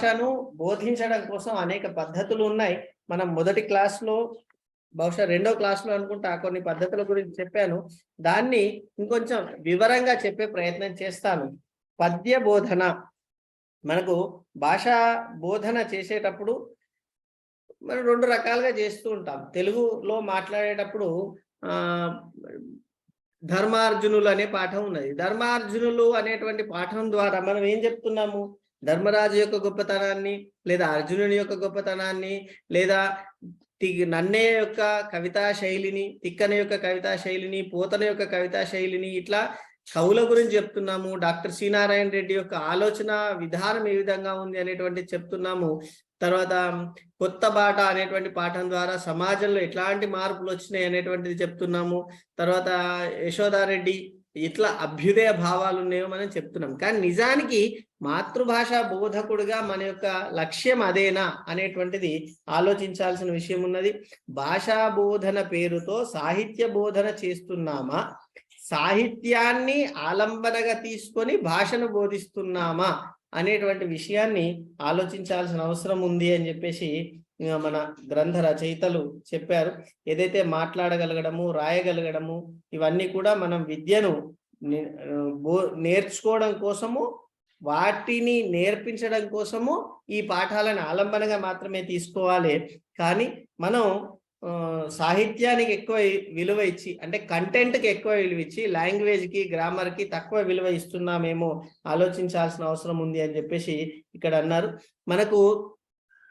భాషను బోధించడం కోసం అనేక పద్ధతులు ఉన్నాయి. మనం మొదటి క్లాస్లో బహుశా రెండో క్లాస్లో అనుకుంటా కొన్ని పద్ధతుల గురించి చెప్పాను. దాన్ని ఇంకొంచెం వివరంగా చెప్పే ప్రయత్నం చేస్తాను. పద్య బోధన. మనకు భాషా బోధన చేసేటప్పుడు మనం రెండు రకాలుగా చేస్తూ ఉంటాం. తెలుగులో మాట్లాడేటప్పుడు ధర్మార్జునులు అనే పాఠం ఉన్నది. ధర్మార్జునులు అనేటువంటి పాఠం ద్వారా మనం ఏం చెప్తున్నాము? ధర్మరాజు యొక్క గొప్పతనాన్ని లేదా అర్జునుని యొక్క గొప్పతనాన్ని లేదా నన్నే యొక్క కవితా శైలిని తిక్కన యొక్క కవితా శైలిని పోతన యొక్క కవితా శైలిని ఇట్లా కవుల గురించి చెప్తున్నాము. డాక్టర్ శ్రీనారాయణ రెడ్డి యొక్క ఆలోచన విధానం ఏ విధంగా ఉంది అనేటువంటి చెప్తున్నాము. తర్వాత కొత్త బాట అనేటువంటి పాఠం ద్వారా సమాజంలో ఎట్లాంటి మార్పులు వచ్చినాయి అనేటువంటిది చెప్తున్నాము. తర్వాత యశోదారెడ్డి ఇట్లా అభ్యుదయ భావాలు ఉన్నాయో మనం చెప్తున్నాం. కానీ నిజానికి మాతృభాష బోధకుడుగా మన యొక్క లక్ష్యం అదేనా అనేటువంటిది ఆలోచించాల్సిన విషయం ఉన్నది. భాషా బోధన పేరుతో సాహిత్య బోధన చేస్తున్నామా? సాహిత్యాన్ని ఆలంబనగా తీసుకొని భాషను బోధిస్తున్నామా అనేటువంటి విషయాన్ని ఆలోచించాల్సిన అవసరం ఉంది అని చెప్పేసి మన గ్రంథ రచయితలు చెప్పారు. ఏదైతే మాట్లాడగలగడము రాయగలగడము ఇవన్నీ కూడా మనం విద్యను నే- నేర్చుకోవడం కోసము వాటిని నేర్పించడం కోసము ఈ పాఠాలను ఆలంబనగా మాత్రమే తీసుకోవాలి. కానీ మనం సాహిత్యానికి ఎక్కువ విలువ ఇచ్చి అంటే కంటెంట్కి ఎక్కువ విలువ ఇచ్చి లాంగ్వేజ్కి గ్రామర్కి తక్కువ విలువ ఇస్తున్నామేమో ఆలోచించాల్సిన అవసరం ఉంది అని చెప్పేసి ఇక్కడ అన్నారు. మనకు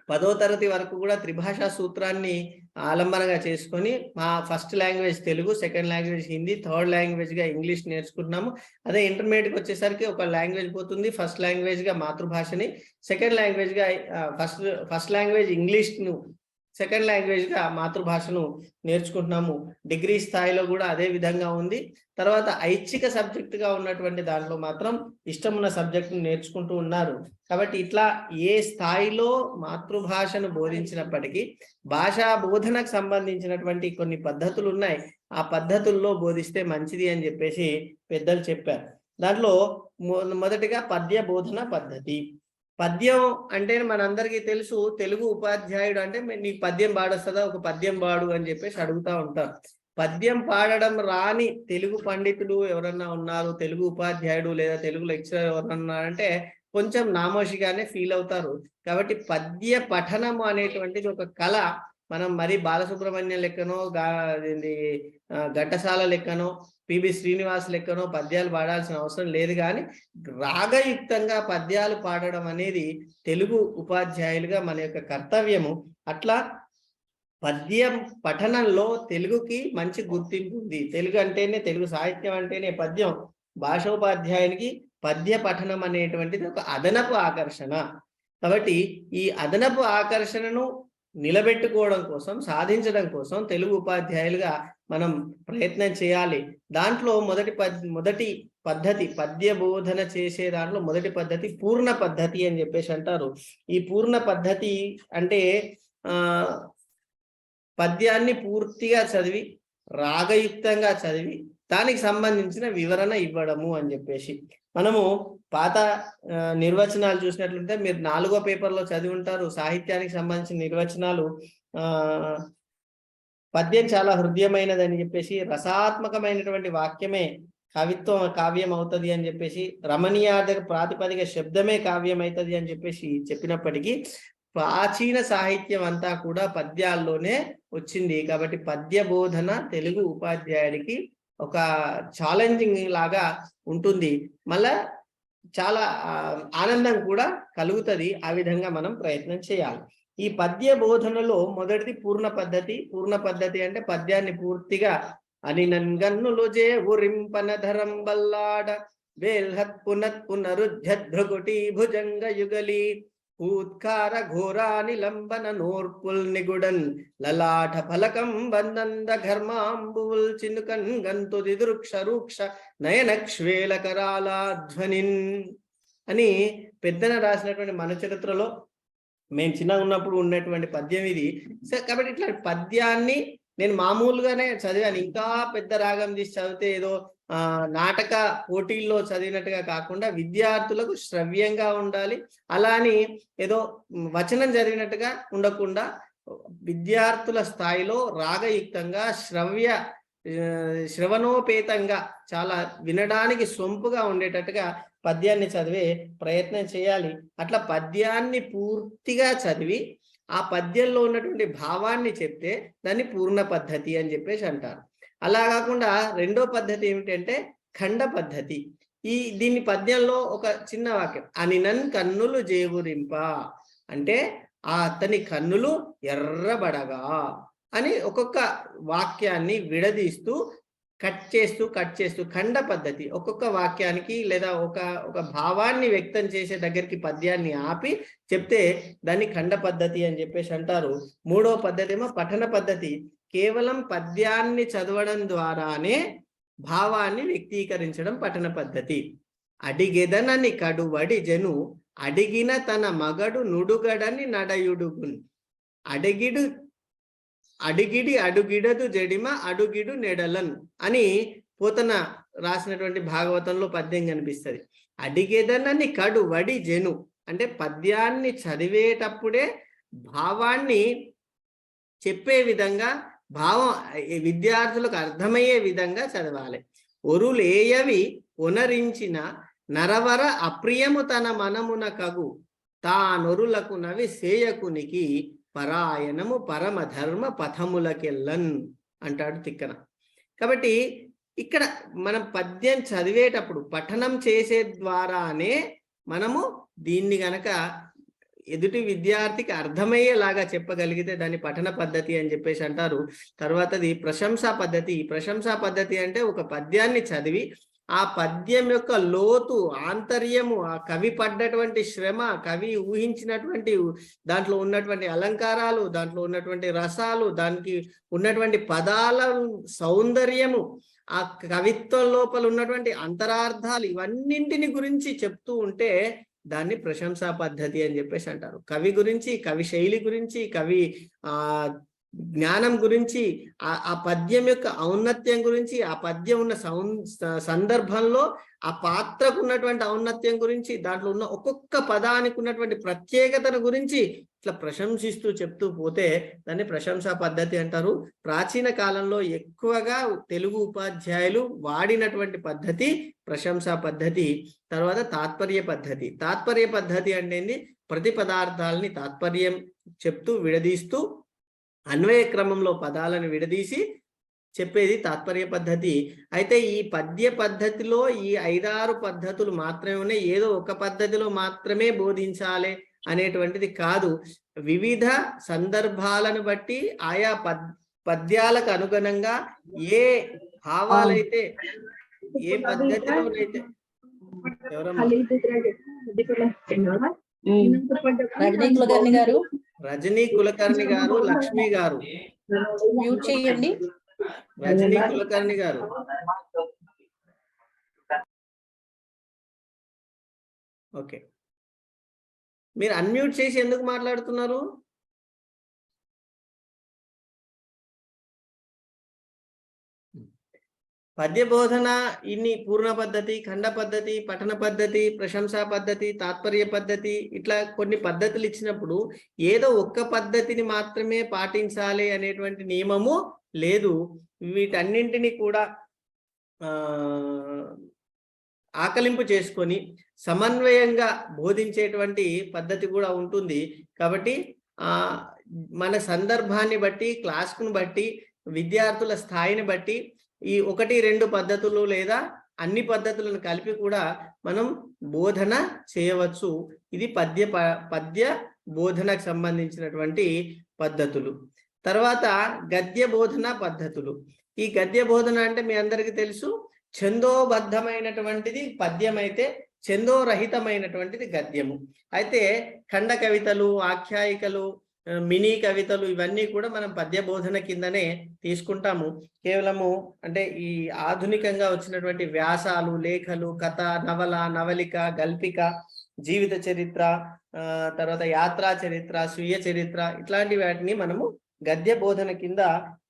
పదో తరగతి వరకు కూడా త్రిభాషా సూత్రాన్ని ఆలంబనగా చేసుకొని మా first language Telugu second language Hindi third లాంగ్వేజ్గా English నేర్చుకున్నాము అదే ఇంటర్మీడియట్కి వచ్చేసరికి ఒక లాంగ్వేజ్ పోతుంది ఫస్ట్ లాంగ్వేజ్గా మాతృభాషని సెకండ్ లాంగ్వేజ్గా ఫస్ట్ ఫస్ట్ లాంగ్వేజ్ ఇంగ్లీష్ను సెకండ్ లాంగ్వేజ్గా మాతృభాషను నేర్చుకుంటున్నాము. డిగ్రీ స్థాయిలో కూడా అదే విధంగా ఉంది. తర్వాత ఐచ్ఛిక సబ్జెక్టుగా ఉన్నటువంటి దాంట్లో మాత్రం ఇష్టమున్న సబ్జెక్టును నేర్చుకుంటూ ఉన్నారు. కాబట్టి ఇట్లా ఏ స్థాయిలో మాతృభాషను బోధించినప్పటికీ భాషా బోధనకు సంబంధించినటువంటి కొన్ని పద్ధతులు ఉన్నాయి. ఆ పద్ధతుల్లో బోధిస్తే మంచిది అని చెప్పేసి పెద్దలు చెప్పారు. దాంట్లో మొ- మొదటిగా పద్య బోధన పద్ధతి. పద్యం అంటే మనందరికీ తెలుసు తెలుగు ఉపాధ్యాయుడు అంటే నీకు పద్యం పాడొస్తుందా? ఒక పద్యం పాడు అని చెప్పేసి అడుగుతా ఉంటారు. పద్యం పాడడం రాని తెలుగు పండితుడు ఎవరన్నా ఉన్నారు? తెలుగు ఉపాధ్యాయుడు లేదా తెలుగు లెక్చరర్ ఎవరన్నా అంటే కొంచెం నామోషిగానే ఫీల్ అవుతారు. కాబట్టి పద్య పఠనము అనేటువంటిది ఒక కళ. మనం మరి బాలసుబ్రహ్మణ్యం లెక్కనో గా ఘంటసాల లెక్కనో పిబి శ్రీనివాస్ లెక్కనో పద్యాలు పాడాల్సిన అవసరం లేదు కానీ రాగయుక్తంగా పద్యాలు పాడడం అనేది తెలుగు ఉపాధ్యాయులుగా మన యొక్క కర్తవ్యము. అట్లా పద్యం పఠనంలో తెలుగుకి మంచి గుర్తింపు ఉంది. తెలుగు అంటేనే తెలుగు సాహిత్యం అంటేనే పద్యం. భాషోపాధ్యాయునికి పద్య పఠనం అనేటువంటిది ఒక అదనపు ఆకర్షణ. కాబట్టి ఈ అదనపు ఆకర్షణను నిలబెట్టుకోవడం కోసం సాధించడం కోసం తెలుగు ఉపాధ్యాయులుగా మనం ప్రయత్నం చేయాలి. దాంట్లో మొదటి పద్ మొదటి పద్ధతి పద్య బోధన చేసే దాంట్లో మొదటి పద్ధతి పూర్ణ పద్ధతి అని చెప్పేసి అంటారు. ఈ పూర్ణ పద్ధతి అంటే ఆ పద్యాన్ని పూర్తిగా చదివి రాగయుక్తంగా చదివి దానికి సంబంధించిన వివరణ ఇవ్వడము అని చెప్పేసి. మనము పాత నిర్వచనాలు చూసినట్లయితే మీరు నాలుగో పేపర్లో చదివి ఉంటారు. సాహిత్యానికి సంబంధించిన నిర్వచనాలు పద్యం చాలా హృదయమైనదని చెప్పేసి రసాత్మకమైనటువంటి వాక్యమే కవిత్వం కావ్యం అవుతుంది అని చెప్పేసి రమణీయార్థక ప్రాతిపదిక శబ్దమే కావ్యం అవుతుంది అని చెప్పేసి చెప్పినప్పటికీ ప్రాచీన సాహిత్యం అంతా కూడా పద్యాల్లోనే వచ్చింది. కాబట్టి పద్య బోధన తెలుగు ఉపాధ్యాయుడికి ఒక ఛాలెంజింగ్ లాగా ఉంటుంది. మళ్ళా చాలా ఆనందం కూడా కలుగుతుంది. ఆ విధంగా మనం ప్రయత్నం చేయాలి. ఈ పద్య బోధనలో మొదటిది పూర్ణ పద్ధతి పూర్ణ పద్ధతి అంటే పద్యాన్ని పూర్తిగా అని నన్గన్నులు జే ఉరింపనధరం బల్లాడ వేల్హత్ పునత్ పునరుద్ధృగుటి భుజంగ యుగలి ఊత్కార ఘోరాని లంబన నోర్పుల్ నిగుడన్ లలాట ఫలకం బందంద ఘర్మాంబువుల్ చినుకన్ గంతు దిదృక్ష రూక్ష నయన కరాల ధ్వనిన్ అని పెద్దన రాసినటువంటి మన చరిత్రలో మేము చిన్నగా ఉన్నప్పుడు ఉన్నటువంటి పద్యం ఇది. కాబట్టి ఇట్లా పద్యాన్ని నేను మామూలుగానే చదివాను. ఇంకా పెద్ద రాగం తీసి చదివితే ఏదో నాటక పోటీల్లో చదివినట్టుగా కాకుండా విద్యార్థులకు శ్రవ్యంగా ఉండాలి. అలాని ఏదో వచనం చదివినట్టుగా ఉండకుండా విద్యార్థుల స్థాయిలో రాగయుక్తంగా శ్రవ్య శ్రవణోపేతంగా చాలా వినడానికి సొంపుగా ఉండేటట్టుగా పద్యాన్ని చదివే ప్రయత్నం చేయాలి. అట్లా పద్యాన్ని పూర్తిగా చదివి ఆ పద్యంలో ఉన్నటువంటి భావాన్ని చెప్తే దాన్ని పూర్ణ పద్ధతి అని చెప్పేసి అంటారు. అలా కాకుండా రెండో పద్ధతి ఏమిటంటే ఖండ పద్ధతి. ఈ దీని పద్యంలో ఒక చిన్న వాక్యం అనినన్ కన్నులు జేగురింప అంటే ఆ అతని కన్నులు ఎర్రబడగా అని ఒక్కొక్క వాక్యాన్ని విడదీస్తూ కట్ చేస్తూ కట్ చేస్తూ ఖండ పద్ధతి. ఒక్కొక్క వాక్యానికి లేదా ఒక ఒక భావాన్ని వ్యక్తం చేసే దగ్గరికి పద్యాన్ని ఆపి చెప్తే దాన్ని ఖండ పద్ధతి అని చెప్పేసి అంటారు. మూడో పద్ధతి ఏమో పఠన పద్ధతి. కేవలం పద్యాన్ని చదవడం ద్వారానే భావాన్ని వ్యక్తీకరించడం పఠన పద్ధతి. అడిగెదనని కడువడి జను అడిగిన తన మగడు నుడుగడని నడయుడుగున్. అడిగిడు అడిగిడి అడుగిడదు జడిమ అడుగిడు నెడలన్ అని పోతన రాసినటువంటి భాగవతంలో పద్యం కనిపిస్తుంది. అడిగేదనని కడు వడి జను. అంటే పద్యాన్ని చదివేటప్పుడే భావాన్ని చెప్పే విధంగా భావం విద్యార్థులకు అర్థమయ్యే విధంగా చదవాలి. ఒరులేయవి ఉనరించిన నరవర అప్రియము తన మనమున కగు. తానొరులకు నవి సేయకునికి పరాయణము పరమధర్మ పథములకెళ్ళన్ అంటాడు తిక్కన. కాబట్టి ఇక్కడ మనం పద్యం చదివేటప్పుడు పఠనం చేసే ద్వారానే మనము దీన్ని గనక ఎదుటి విద్యార్థికి అర్థమయ్యేలాగా చెప్పగలిగితే దాన్ని పఠన పద్ధతి అని చెప్పేసి అంటారు. తర్వాతది ప్రశంసా పద్ధతి. ఈ ప్రశంసా పద్ధతి అంటే ఒక పద్యాన్ని చదివి ఆ పద్యం యొక్క లోతు ఆంతర్యము ఆ కవి పడ్డటువంటి శ్రమ కవి ఊహించినటువంటి దాంట్లో ఉన్నటువంటి అలంకారాలు దాంట్లో ఉన్నటువంటి రసాలు దానికి ఉన్నటువంటి పదాల సౌందర్యము ఆ కవిత్వం లోపల ఉన్నటువంటి అంతరార్థాలు ఇవన్నింటిని గురించి చెప్తూ ఉంటే దాన్ని ప్రశంసా పద్ధతి అని చెప్పేసి అంటారు. కవి గురించి కవి శైలి గురించి కవి ఆ జ్ఞానం గురించి ఆ ఆ పద్యం యొక్క ఔన్నత్యం గురించి ఆ పద్యం ఉన్న సందర్భంలో ఆ పాత్రకు ఉన్నటువంటి ఔన్నత్యం గురించి దాంట్లో ఉన్న ఒక్కొక్క పదానికి ఉన్నటువంటి ప్రత్యేకతను గురించి ఇట్లా ప్రశంసిస్తూ చెప్తూ పోతే దాన్ని ప్రశంసా పద్ధతి అంటారు. ప్రాచీన కాలంలో ఎక్కువగా తెలుగు ఉపాధ్యాయులు వాడినటువంటి పద్ధతి ప్రశంసా పద్ధతి తర్వాత తాత్పర్య పద్ధతి. తాత్పర్య పద్ధతి అంటే ప్రతి పదార్థాలని తాత్పర్యం చెప్తూ విడదీస్తూ అన్వయ క్రమంలో పదాలను విడదీసి చెప్పేది తాత్పర్య పద్ధతి. అయితే ఈ పద్య పద్ధతిలో ఈ ఐదారు పద్ధతులు మాత్రమే ఉన్నాయి. ఏదో ఒక పద్ధతిలో మాత్రమే బోధించాలి అనేటువంటిది కాదు. వివిధ సందర్భాలను బట్టి ఆయా పద్ పద్యాలకు అనుగుణంగా ఏ భావాలైతే ఏ పద్ధతిలోనైతే ఎవరమ్మా? గారు. రజనీ కులకర్ణి గారు లక్ష్మి గారు. మ్యూట్ చేయండి. రజనీ కులకర్ణి గారు. ఓకే. మీరు అన్మ్యూట్ చేసి ఎందుకు మాట్లాడుతున్నారు? పద్య బోధన ఇన్ని పూర్ణ పద్ధతి ఖండ పద్ధతి పఠన పద్ధతి ప్రశంసా పద్ధతి తాత్పర్య పద్ధతి ఇట్లా కొన్ని పద్ధతులు ఇచ్చినప్పుడు ఏదో ఒక్క పద్ధతిని మాత్రమే పాటించాలి అనేటువంటి నియమము లేదు. వీటన్నింటినీ కూడా ఆకలింపు చేసుకొని సమన్వయంగా బోధించేటువంటి పద్ధతి కూడా ఉంటుంది. కాబట్టి మన సందర్భాన్ని బట్టి క్లాస్ను బట్టి విద్యార్థుల స్థాయిని బట్టి ఈ ఒకటి రెండు పద్ధతులు లేదా అన్ని పద్ధతులను కలిపి కూడా మనం బోధన చేయవచ్చు. ఇది పద్య ప- పద్య బోధనకు సంబంధించినటువంటి పద్ధతులు. తర్వాత గద్య బోధన పద్ధతులు. ఈ గద్య బోధన అంటే మీ అందరికీ తెలుసు ఛందోబద్ధమైనటువంటిది పద్యం అయితే ఛందోరహితమైనటువంటిది గద్యము. అయితే ఖండ కవితలు ఆఖ్యాయికలు మినీ కవితలు ఇవన్నీ కూడా మనం పద్య బోధన కిందనే తీసుకుంటాము. కేవలము అంటే ఈ ఆధునికంగా వచ్చినటువంటి వ్యాసాలు లేఖలు కథ నవల నవలిక గల్పిక జీవిత చరిత్ర ఆ తర్వాత యాత్రా చరిత్ర స్వీయ చరిత్ర ఇట్లాంటి వాటిని మనము గద్య బోధన కింద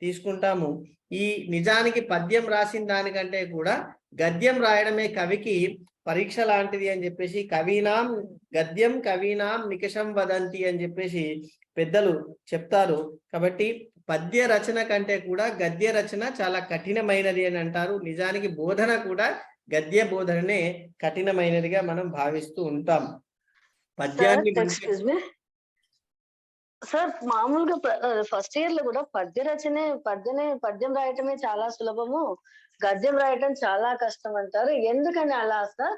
తీసుకుంటాము. ఈ నిజానికి పద్యం రాసిన దానికంటే కూడా గద్యం రాయడమే కవికి పరీక్ష లాంటిది అని చెప్పేసి కవీనాం గద్యం కవీనాం నికషం వదంతి అని చెప్పేసి పెద్దలు చెప్తారు. కాబట్టి పద్య రచన కంటే కూడా గద్య రచన చాలా కఠినమైనది అని అంటారు. నిజానికి బోధన కూడా గద్య బోధననే కఠినమైనదిగా మనం భావిస్తూ ఉంటాం. పద్యాన్ని సార్ మామూలుగా ఫస్ట్ ఇయర్లో కూడా పద్య రచనే పద్యనే పద్యం రాయటమే చాలా సులభము. గద్యం రాయటం చాలా కష్టం అంటారు. ఎందుకని అలా సార్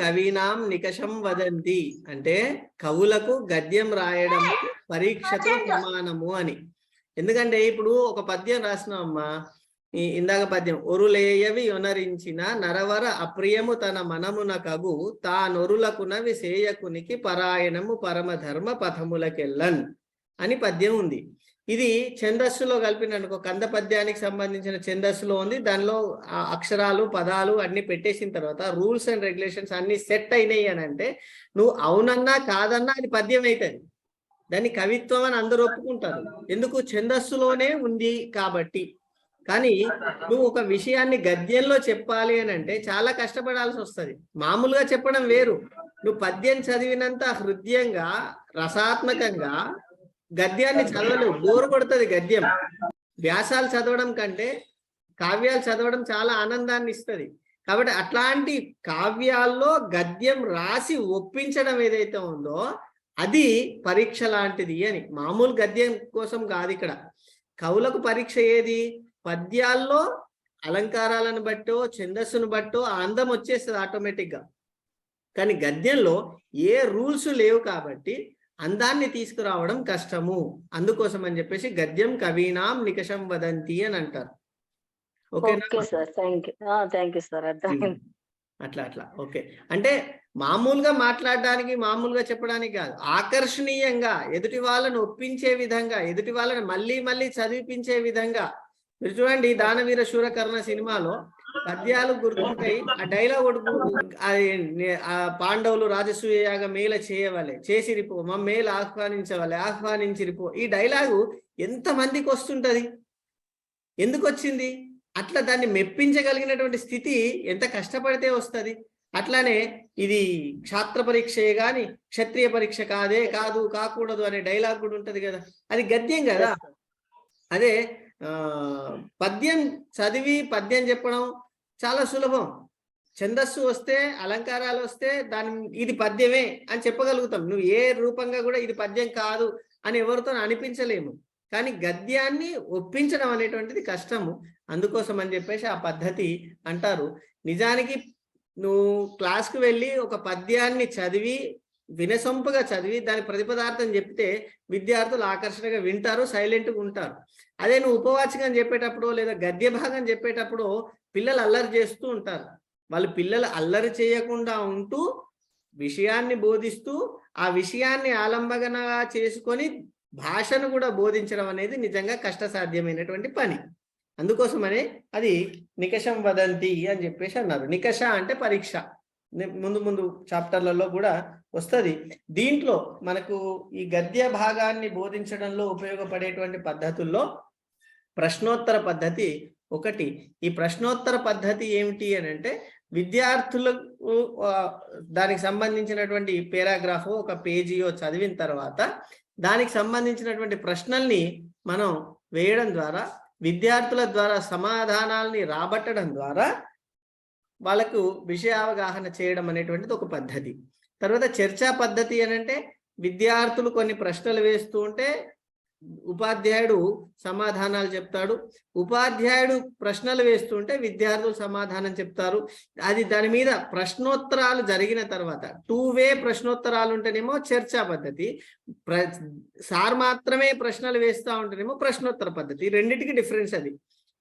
కవీనాం నికషం వదంతి. అంటే కవులకు గద్యం రాయడం పరీక్షతో సమానము అని. ఎందుకంటే ఇప్పుడు ఒక పద్యం రాసినామమ్మా ఇందాక పద్యం ఒరులేయవి యొనరించిన నరవర అప్రియము తన మనమున కగు తానొరులకునవి సేయకునికి పరాయణము పరమధర్మ పథములకెళ్ళన్ అని పద్యం ఉంది. ఇది ఛందస్సులో కలిపిననుకో కంద పద్యానికి సంబంధించిన ఛందస్సులో ఉంది. దానిలో అక్షరాలు పదాలు అన్ని పెట్టేసిన తర్వాత రూల్స్ అండ్ రెగ్యులేషన్స్ అన్ని సెట్ అయినాయి అని అంటే నువ్వు అవునన్నా కాదన్నా అది పద్యం అవుతుంది దాన్ని కవిత్వం అని అందరూ ఒప్పుకుంటారు. ఎందుకు? ఛందస్సులోనే ఉంది కాబట్టి. కానీ నువ్వు ఒక విషయాన్ని గద్యంలో చెప్పాలి అని అంటే చాలా కష్టపడాల్సి వస్తది. మామూలుగా చెప్పడం వేరు. నువ్వు పద్యం చదివినంత హృదయంగా రసాత్మకంగా గద్యాన్ని చదవలేవు. బోరు కొడుతుంది గద్యం. వ్యాసాలు చదవడం కంటే కావ్యాలు చదవడం చాలా ఆనందాన్ని ఇస్తుంది. కాబట్టి అట్లాంటి కావ్యాల్లో గద్యం రాసి ఒప్పించడం ఏదైతే ఉందో అది పరీక్ష లాంటిది అని. మామూలు గద్యం కోసం కాదు ఇక్కడ. కవులకు పరీక్ష ఏది? పద్యాల్లో అలంకారాలను బట్టో ఛందస్సును బట్టో అందం వచ్చేస్తుంది ఆటోమేటిక్గా కానీ గద్యంలో ఏ రూల్స్ లేవు కాబట్టి అందాన్ని తీసుకురావడం కష్టము. అందుకోసం అని చెప్పేసి గద్యం కవీనాం నికషం వదంతి అని అంటారు. ఓకేనా? Okay sir. Thank you thank you sir అట్లా అట్లా. ఓకే. అంటే మామూలుగా మాట్లాడడానికి మామూలుగా చెప్పడానికి కాదు. ఆకర్షణీయంగా ఎదుటి వాళ్ళను ఒప్పించే విధంగా ఎదుటి వాళ్ళని మళ్ళీ మళ్ళీ చదివిపించే విధంగా. మీరు చూడండి దానవీర శూరకర్ణ సినిమాలో పద్యాలు గుర్తుంటాయి. ఆ డైలాగ్ ఒకటి ఆ పాండవులు రాజసూయగా మేల చేయవాలి చేసిరిపో మా మేలు ఆహ్వానించవాలి ఆహ్వానించిరిపో. ఈ డైలాగు ఎంత మందికి వస్తుంటది? ఎందుకు వచ్చింది అట్లా దాన్ని మెప్పించగలిగినటువంటి స్థితి ఎంత కష్టపడితే వస్తది. అట్లానే ఇది క్షాత్ర పరీక్షే గాని క్షత్రియ పరీక్ష కాదే కాదు కాకూడదు అనే డైలాగ్ కూడా ఉంటది కదా. అది గద్యం కదా. అదే ఆ పద్యం చదివి పద్యం చెప్పడం చాలా సులభం. ఛందస్సు వస్తే అలంకారాలు వస్తే దాని ఇది పద్యమే అని చెప్పగలుగుతాం. నువ్వు ఏ రూపంగా కూడా ఇది పద్యం కాదు అని ఎవరితో అనిపించలేము. కానీ గద్యాన్ని ఒప్పించడం అనేటువంటిది కష్టము. అందుకోసం అని చెప్పేసి ఆ పద్ధతి అంటారు. నిజానికి నువ్వు క్లాస్కి వెళ్ళి ఒక పద్యాన్ని చదివి వినసొంపుగా చదివి దాని ప్రతిపదార్థం చెప్తే విద్యార్థులు ఆకర్షణగా వింటారు సైలెంట్గా ఉంటారు. అదే నువ్వు ఉపవాచకం చెప్పేటప్పుడు లేదా గద్య భాగం చెప్పేటప్పుడు పిల్లలు అల్లరి చేస్తూ ఉంటారు. వాళ్ళు పిల్లలు అల్లరి చేయకుండా ఉంటూ విషయాన్ని బోధిస్తూ ఆ విషయాన్ని ఆలంబనగా చేసుకొని భాషను కూడా బోధించడం అనేది నిజంగా కష్టసాధ్యమైనటువంటి పని. అందుకోసమనే అది నికషం వదంతి అని చెప్పేసి అన్నారు. నికష అంటే పరీక్ష. ముందు ముందు చాప్టర్లలో కూడా వస్తుంది. దీంట్లో మనకు ఈ గద్య భాగాన్ని బోధించడంలో ఉపయోగపడేటువంటి పద్ధతుల్లో ప్రశ్నోత్తర పద్ధతి ఒకటి ఈ ప్రశ్నోత్తర పద్ధతి ఏమిటి అని అంటే విద్యార్థులకు దానికి సంబంధించినటువంటి పేరాగ్రాఫ్ ఒక పేజీయో చదివిన తర్వాత దానికి సంబంధించినటువంటి ప్రశ్నల్ని మనం వేయడం ద్వారా విద్యార్థుల ద్వారా సమాధానాల్ని రాబట్టడం ద్వారా వాళ్ళకు విషయ అవగాహన చేయడం అనేటువంటిది ఒక పద్ధతి. తర్వాత చర్చా పద్ధతి అని అంటే విద్యార్థులు కొన్ని ప్రశ్నలు వేస్తూ ఉంటే ఉపాధ్యాయుడు సమాధానాలు చెప్తాడు. ఉపాధ్యాయుడు ప్రశ్నలు వేస్తుంటే విద్యార్థులు సమాధానం చెప్తారు. అది దాని మీద ప్రశ్నోత్తరాలు జరిగిన తర్వాత టూ వే ప్రశ్నోత్తరాలు ఉంటేనేమో చర్చా పద్ధతి ప్ర సార్ మాత్రమే ప్రశ్నలు వేస్తా ఉంటేనేమో ప్రశ్నోత్తర పద్ధతి రెండింటికి డిఫరెన్స్ అది.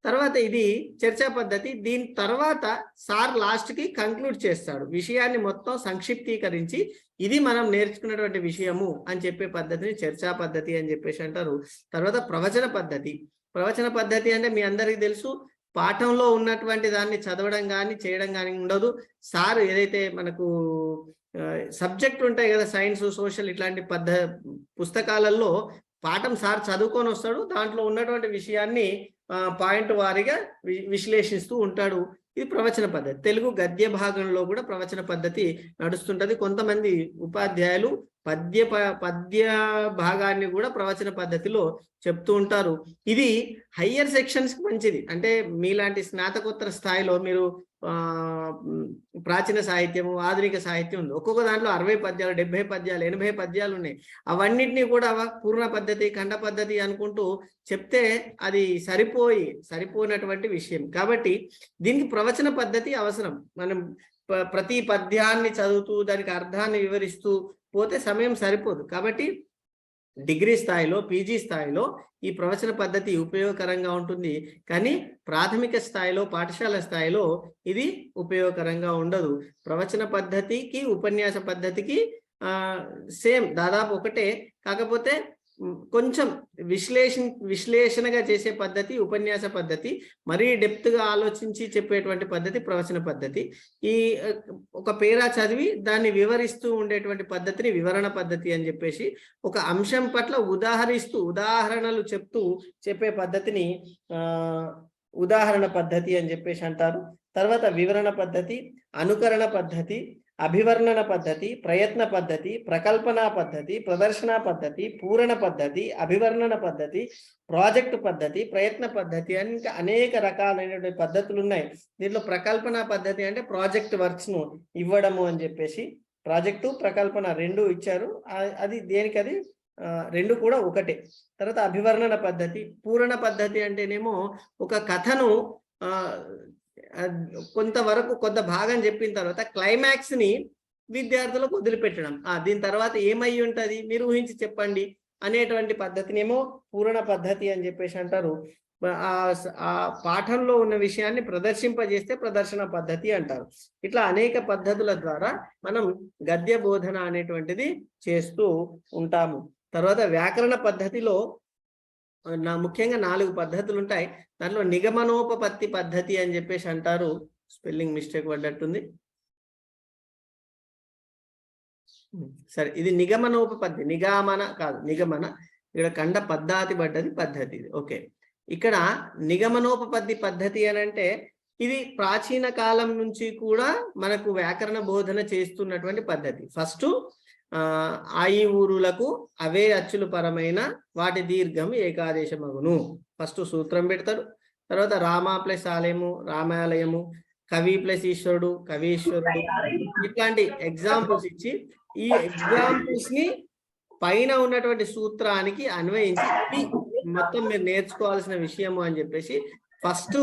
తర్వాత ఇది చర్చా పద్ధతి దీని తర్వాత సార్ లాస్ట్కి కంక్లూడ్ చేస్తాడు. విషయాన్ని మొత్తం సంక్షిప్తీకరించి ఇది మనం నేర్చుకున్నటువంటి విషయము అని చెప్పే పద్ధతిని చర్చా పద్ధతి అని చెప్పేసి అంటారు. తర్వాత ప్రవచన పద్ధతి. ప్రవచన పద్ధతి అంటే మీ అందరికీ తెలుసు పాఠంలో ఉన్నటువంటి దాన్ని చదవడం కానీ చేయడం కానీ ఉండదు. సార్ ఏదైతే మనకు సబ్జెక్ట్ ఉంటాయి కదా సైన్స్ సోషల్ ఇట్లాంటి పద్ధ పుస్తకాలలో పాఠం సార్ చదువుకొని వస్తాడు. దాంట్లో ఉన్నటువంటి విషయాన్ని పాయింట్ వారీగా వి- విశ్లేషిస్తూ ఉంటాడు. ఇది ప్రవచన పద్ధతి. తెలుగు గద్య భాగంలో కూడా ప్రవచన పద్ధతి నడుస్తుంటది. కొంతమంది ఉపాధ్యాయులు పద్య పద్య భాగాన్ని కూడా ప్రవచన పద్ధతిలో చెప్తూ ఉంటారు. ఇది హయ్యర్ సెక్షన్స్కి మంచిది. అంటే మీలాంటి స్నాతకోత్తర స్థాయిలో మీరు ప్రాచీన సాహిత్యము ఆధునిక సాహిత్యం ఉంది. ఒక్కొక్క దాంట్లో అరవై పద్యాలు డెబ్బై పద్యాలు ఎనభై పద్యాలు ఉన్నాయి. అవన్నిటినీ కూడా పూర్ణ పద్ధతి ఖండ పద్ధతి అనుకుంటూ చెప్తే అది సరిపోయి సరిపోయినటువంటి విషయం. కాబట్టి దీనికి ప్రవచన పద్ధతి అవసరం. మనం ప్రతి పద్యాన్ని చదువుతూ దానికి అర్థాన్ని వివరిస్తూ పోతే సమయం సరిపోదు. కాబట్టి డిగ్రీ స్థాయిలో పీజీ స్థాయిలో ఈ ప్రవచన పద్ధతి ఉపయోగకరంగా ఉంటుంది. కానీ ప్రాథమిక స్థాయిలో పాఠశాల స్థాయిలో ఇది ఉపయోగకరంగా ఉండదు. ప్రవచన పద్ధతికి ఉపన్యాస పద్ధతికి సేమ్ దాదాపు ఒకటే. కాకపోతే కొంచెం విశ్లేషణ విశ్లేషణగా చేసే పద్ధతి ఉపన్యాస పద్ధతి మరీ డెప్త్గా ఆలోచించి చెప్పేటువంటి పద్ధతి ప్రవచన పద్ధతి. ఈ ఒక పేరా చదివి దాన్ని వివరిస్తూ ఉండేటువంటి పద్ధతిని వివరణ పద్ధతి అని చెప్పేసి ఒక అంశం పట్ల ఉదాహరిస్తూ ఉదాహరణలు చెప్తూ చెప్పే పద్ధతిని ఉదాహరణ పద్ధతి అని చెప్పేసి అంటారు. తర్వాత వివరణ పద్ధతి అనుకరణ పద్ధతి అభివర్ణన పద్ధతి ప్రయత్న పద్ధతి ప్రకల్పన పద్ధతి ప్రదర్శన పద్ధతి పూరణ పద్ధతి అభివర్ణన పద్ధతి ప్రాజెక్ట్ పద్ధతి ప్రయత్న పద్ధతి అని ఇంకా అనేక రకాలైనటువంటి పద్ధతులు ఉన్నాయి. దీంట్లో ప్రకల్పన పద్ధతి అంటే ప్రాజెక్ట్ వర్క్స్ను ఇవ్వడము అని చెప్పేసి ప్రాజెక్టు ప్రకల్పన రెండు ఇచ్చారు. అది దేనికి అది? రెండు కూడా ఒకటే. తర్వాత అభివర్ణన పద్ధతి పూరణ పద్ధతి అంటేనేమో ఒక కథను కొంతవరకు కొంత భాగం చెప్పిన తర్వాత క్లైమాక్స్ని విద్యార్థులకు వదిలిపెట్టడం. ఆ దీని తర్వాత ఏమై ఉంటది? మీరు ఊహించి చెప్పండి. అనేటువంటి పద్ధతినేమో పూరణ పద్ధతి అని చెప్పేసి అంటారు. ఆ ఆ పాఠంలో ఉన్న విషయాన్ని ప్రదర్శింపజేస్తే ప్రదర్శన పద్ధతి అంటారు. ఇట్లా అనేక పద్ధతుల ద్వారా మనం గద్య బోధన అనేటువంటిది చేస్తూ ఉంటాము. తర్వాత వ్యాకరణ పద్ధతిలో నా ముఖ్యంగా నాలుగు పద్ధతులు ఉంటాయి దాంట్లో నిగమనోపపత్తి పద్ధతి అని చెప్పేసి అంటారు. స్పెల్లింగ్ మిస్టేక్ పడ్డట్టుంది. సరే ఇది నిగమనోపపద్ధతి నిగమన కాదు నిగమన. ఇక్కడ కండ పద్ధతి పడ్డది పద్ధతి ఓకే. ఇక్కడ నిగమనోపపత్తి పద్ధతి అని అంటే ఇది ప్రాచీన కాలం నుంచి కూడా మనకు వ్యాకరణ బోధన చేస్తున్నటువంటి పద్ధతి. ఫస్ట్ ఆయి ఊరులకు అవే అచ్చులు పరమైన వాటి దీర్ఘం ఏకాదేశమగును. ఫస్ట్ సూత్రం పెడతారు. తర్వాత రామ ప్లస్ ఆలయము రామాలయము కవి ప్లస్ ఈశ్వరుడు కవీశ్వరుడు ఇట్లాంటి ఎగ్జాంపుల్స్ ఇచ్చి ఈ ఎగ్జాంపుల్స్ని పైన ఉన్నటువంటి సూత్రానికి అన్వయించి మొత్తం మీరు నేర్చుకోవాల్సిన విషయము అని చెప్పేసి ఫస్ట్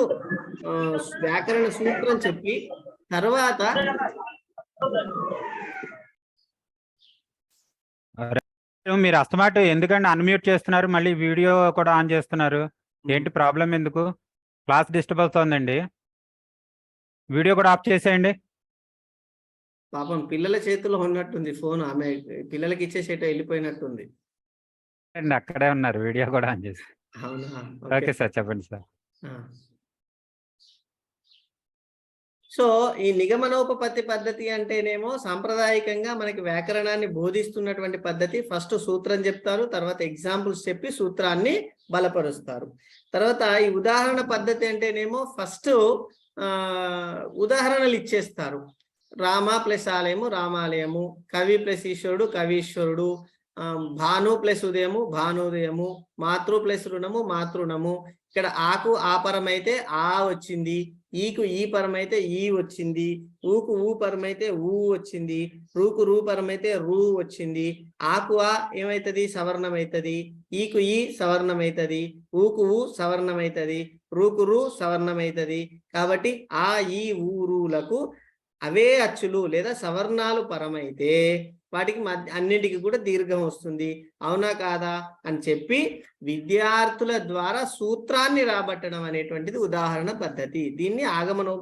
వ్యాకరణ సూత్రం చెప్పి తర్వాత మీరు అస్తమాట ఎందుకంటే అన్మ్యూట్ చేస్తున్నారు? మళ్ళీ వీడియో కూడా ఆన్ చేస్తున్నారు. ఏంటి ప్రాబ్లం ఎందుకు? క్లాస్ డిస్టర్బ్ అవుతోందండి వీడియో కూడా ఆఫ్ చేసేయండి. పాపం పిల్లల చేతిలో ఉన్నట్టుంది ఫోన్. ఆమె పిల్లలకి ఇచ్చేసేట వెళ్ళిపోయినట్టుంది. అండి అక్కడే ఉన్నారు. వీడియో కూడా ఆన్ చేసి. అవునా? ఓకే సార్ చెప్పండి సార్. సో ఈ నిగమనోపపత్తి పద్ధతి అంటేనేమో సాంప్రదాయకంగా మనకి వ్యాకరణాన్ని బోధిస్తున్నటువంటి పద్ధతి. ఫస్ట్ సూత్రం చెప్తారు తర్వాత ఎగ్జాంపుల్స్ చెప్పి సూత్రాన్ని బలపరుస్తారు. తర్వాత ఈ ఉదాహరణ పద్ధతి అంటేనేమో ఫస్ట్ ఉదాహరణలు ఇచ్చేస్తారు. రామ ప్లస్ ఆలయము రామాలయము కవి ప్లస్ ఈశ్వరుడు కవీశ్వరుడు భాను ప్లస్ ఉదయము భానుదయము మాతృ ప్లస్ రుణము మాతృణము ఇక్కడ ఆకు ఆపరమైతే ఆ వచ్చింది ఈకు ఈ పరమైతే ఈ వచ్చింది ఊకు ఊ పరమైతే ఊ వచ్చింది రూకు రూ పరమైతే రూ వచ్చింది ఆకు ఆ ఏమైతుంది? సవర్ణమైతుంది ఈకు ఈ సవర్ణమైతుంది ఊకు ఊ సవర్ణం రూకు రూ సవర్ణం కాబట్టి ఆ ఈ ఊరులకు అవే అచ్చులు లేదా సవర్ణాలు పరమైతే వాటికి మధ్య అన్నిటికీ కూడా దీర్ఘం వస్తుంది. అవునా కాదా? అని చెప్పి విద్యార్థుల ద్వారా సూత్రాన్ని రాబట్టడం అనేటువంటిది ఉదాహరణ పద్ధతి. దీన్ని ఆగమనో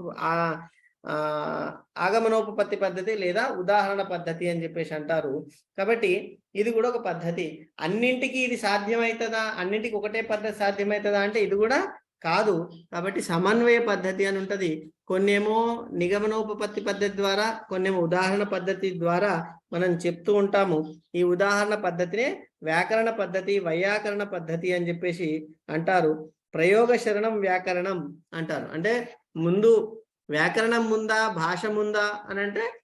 ఆగమనోపపత్తి పద్ధతి లేదా ఉదాహరణ పద్ధతి అని చెప్పేసి అంటారు. కాబట్టి ఇది కూడా ఒక పద్ధతి. అన్నింటికి ఇది సాధ్యమవుతుందా అన్నింటికి ఒకటే పద్ధతి సాధ్యమవుతుందా అంటే ఇది కూడా కాదు. కాబట్టి సమన్వయ పద్ధతి అని ఉంటుంది. కొన్నేమో నిగమనోపపత్తి పద్ధతి ద్వారా కొన్నేమో ఉదాహరణ పద్ధతి ద్వారా మనం చెప్తూ ఉంటాము. ఈ ఉదాహరణ పద్ధతినే వ్యాకరణ పద్ధతి వైయాకరణ పద్ధతి అని చెప్పేసి అంటారు. ప్రయోగ శరణం వ్యాకరణం అంటారు. అంటే ముందు వ్యాకరణం ముందా భాష ముందా అని అంటే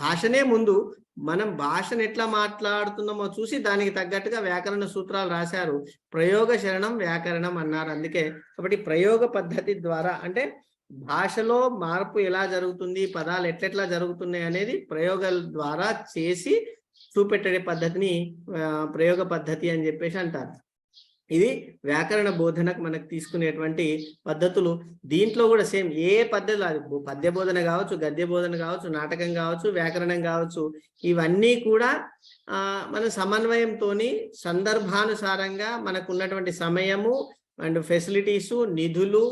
భాషనే ముందు మనం భాషను ఎట్లా మాట్లాడుతున్నామో చూసి దానికి తగ్గట్టుగా వ్యాకరణ సూత్రాలు రాశారు. ప్రయోగ శరణం వ్యాకరణం అన్నారు. అందుకే కాబట్టి ప్రయోగ పద్ధతి ద్వారా అంటే భాషలో మార్పు ఎలా జరుగుతుంది పదాలు ఎట్లెట్లా జరుగుతున్నాయి అనేది ప్రయోగాల ద్వారా చేసి చూపెట్టే పద్ధతిని ప్రయోగ పద్ధతి అని చెప్పేసి అంటారు. ఇది వ్యాకరణ బోధనకు మనకు తీసుకునేటువంటి పద్ధతులు. దీంట్లో కూడా సేమ్ ఏ పద్ధతులు అది పద్య బోధన కావచ్చు గద్య బోధన కావచ్చు నాటకం కావచ్చు వ్యాకరణం కావచ్చు ఇవన్నీ కూడా మన సమన్వయంతోని సందర్భానుసారంగా మనకు ఉన్నటువంటి సమయము అండ్ ఫెసిలిటీస్ నిధులు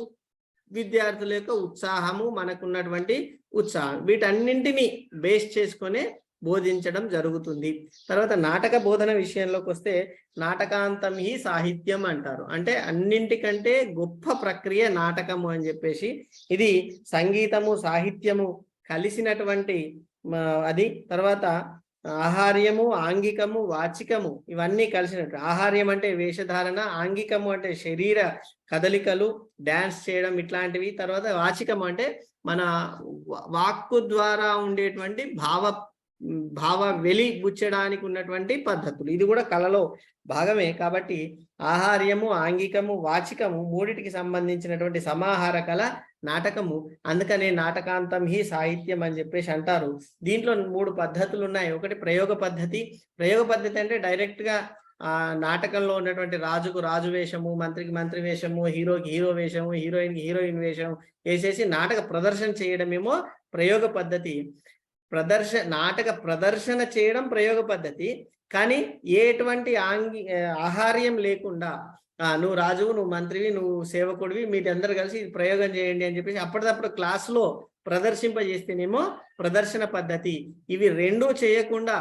విద్యార్థుల యొక్క ఉత్సాహము మనకున్నటువంటి ఉత్సాహం. వీటన్నింటినీ బేస్ చేసుకొని బోధించడం జరుగుతుంది. తర్వాత నాటక బోధన విషయంలోకి వస్తే నాటకాంతం ఈ సాహిత్యం అంటారు. అంటే అన్నింటికంటే గొప్ప ప్రక్రియ నాటకము అని చెప్పేసి ఇది సంగీతము సాహిత్యము కలిసినటువంటి అది తర్వాత ఆహార్యము ఆంగికము వాచికము ఇవన్నీ కలిసినట్టు. ఆహార్యం అంటే వేషధారణ ఆంగికము అంటే శరీర కదలికలు డాన్స్ చేయడం ఇట్లాంటివి. తర్వాత వాచికం అంటే మన వాక్కు ద్వారా ఉండేటువంటి భావ భావ వెలి గుచ్చడానికి ఉన్నటువంటి పద్ధతులు. ఇది కూడా కళలో భాగమే. కాబట్టి ఆహార్యము ఆంగికము వాచికము మూడిటికి సంబంధించినటువంటి సమాహార కళ నాటకము. అందుకనే నాటకాంతం హి సాహిత్యం అని చెప్పేసి అంటారు. దీంట్లో మూడు పద్ధతులు ఉన్నాయి ఒకటి ప్రయోగ పద్ధతి. ప్రయోగ పద్ధతి అంటే డైరెక్ట్గా ఆ నాటకంలో ఉన్నటువంటి రాజుకు రాజు వేషము మంత్రికి మంత్రి వేషము హీరోకి హీరో వేషము హీరోయిన్కి హీరోయిన్ వేషం వేసేసి నాటక ప్రదర్శన చేయడమేమో ప్రయోగ పద్ధతి. ప్రదర్శ నాటక ప్రదర్శన చేయడం ప్రయోగ పద్ధతి. కానీ ఎటువంటి ఆంగి ఆహార్యం లేకుండా నువ్వు రాజువు నువ్వు మంత్రివి నువ్వు సేవకుడివి మీరందరూ కలిసి ప్రయోగం చేయండి అని చెప్పేసి అప్పటిదప్పుడు క్లాసులో ప్రదర్శింపజేస్తేనేమో ప్రదర్శన పద్ధతి. ఇవి రెండూ చేయకుండా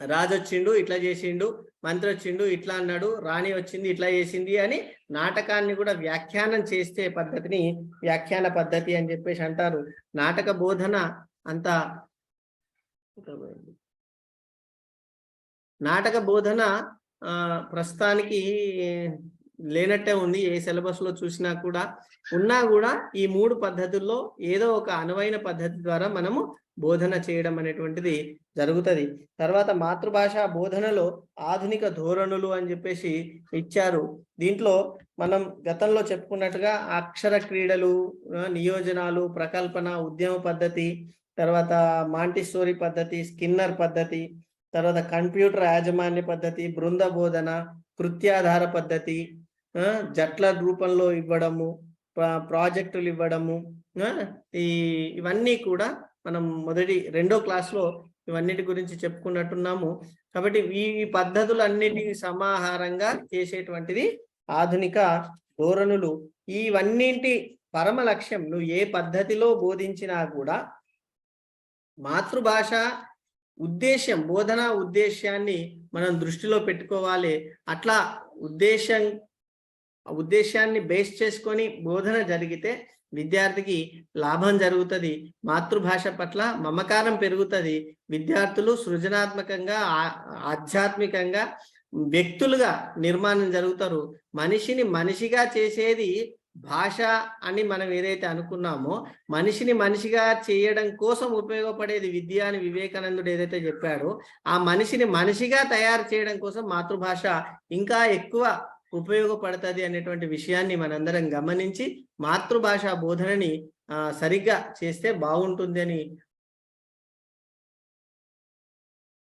రాజు వచ్చిండు ఇట్లా చేసిండు మంత్రి వచ్చిండు ఇట్లా అన్నాడు రాణి వచ్చింది ఇట్లా చేసింది అని నాటకాన్ని కూడా వ్యాఖ్యానం చేస్తే పద్ధతిని వ్యాఖ్యాన పద్ధతి అని చెప్పేసి అంటారు. నాటక బోధన అంత నాటక బోధన ఆ ప్రస్తుతానికి లేనట్టే ఉంది. ఏ సిలబస్లో చూసినా కూడా ఉన్నా కూడా ఈ మూడు పద్ధతుల్లో ఏదో ఒక అనువైన పద్ధతి ద్వారా మనము బోధన చేయడం అనేటువంటిది జరుగుతుంది. తర్వాత మాతృభాష బోధనలో ఆధునిక ధోరణులు అని చెప్పేసి ఇచ్చారు. దీంట్లో మనం గతంలో చెప్పుకున్నట్టుగా అక్షర క్రీడలు నియోజనాలు ప్రకల్పన ఉద్యమ పద్ధతి తర్వాత మాంటిస్టోరీ పద్ధతి స్కిన్నర్ పద్ధతి తర్వాత కంప్యూటర్ యాజమాన్య పద్ధతి బృంద బోధన కృత్యాధార పద్ధతి జట్ల రూపంలో ఇవ్వడము ప్రాజెక్టులు ఇవ్వడము ఈ ఇవన్నీ కూడా మనం మొదటి రెండో క్లాస్లో ఇవన్నిటి గురించి చెప్పుకున్నట్టున్నాము. కాబట్టి ఈ పద్ధతులు పద్ధతులన్నిటి సమాహారంగా చేసేటువంటిది ఆధునిక ధోరణులు. ఇవన్నింటి పరమ లక్ష్యం నువ్వు ఏ పద్ధతిలో బోధించినా కూడా మాతృభాష ఉద్దేశ్యం బోధన ఉద్దేశ్యాన్ని మనం దృష్టిలో పెట్టుకోవాలి. అట్లా ఉద్దేశం ఉద్దేశాన్ని బేస్ చేసుకొని బోధన జరిగితే విద్యార్థికి లాభం జరుగుతుంది. మాతృభాష పట్ల మమకారం పెరుగుతుంది. విద్యార్థులు సృజనాత్మకంగా ఆధ్యాత్మికంగా వ్యక్తులుగా నిర్మాణం జరుగుతారు. మనిషిని మనిషిగా చేసేది భాష అని మనం ఏదైతే అనుకున్నామో మనిషిని మనిషిగా చేయడం కోసం ఉపయోగపడేది విద్య అని వివేకానందుడు ఏదైతే చెప్పాడో ఆ మనిషిని మనిషిగా తయారు చేయడం కోసం మాతృభాష ఇంకా ఎక్కువ ఉపయోగపడుతుంది అనేటువంటి విషయాన్ని మనందరం గమనించి మాతృభాష బోధనని సరిగ్గా చేస్తే బాగుంటుంది అని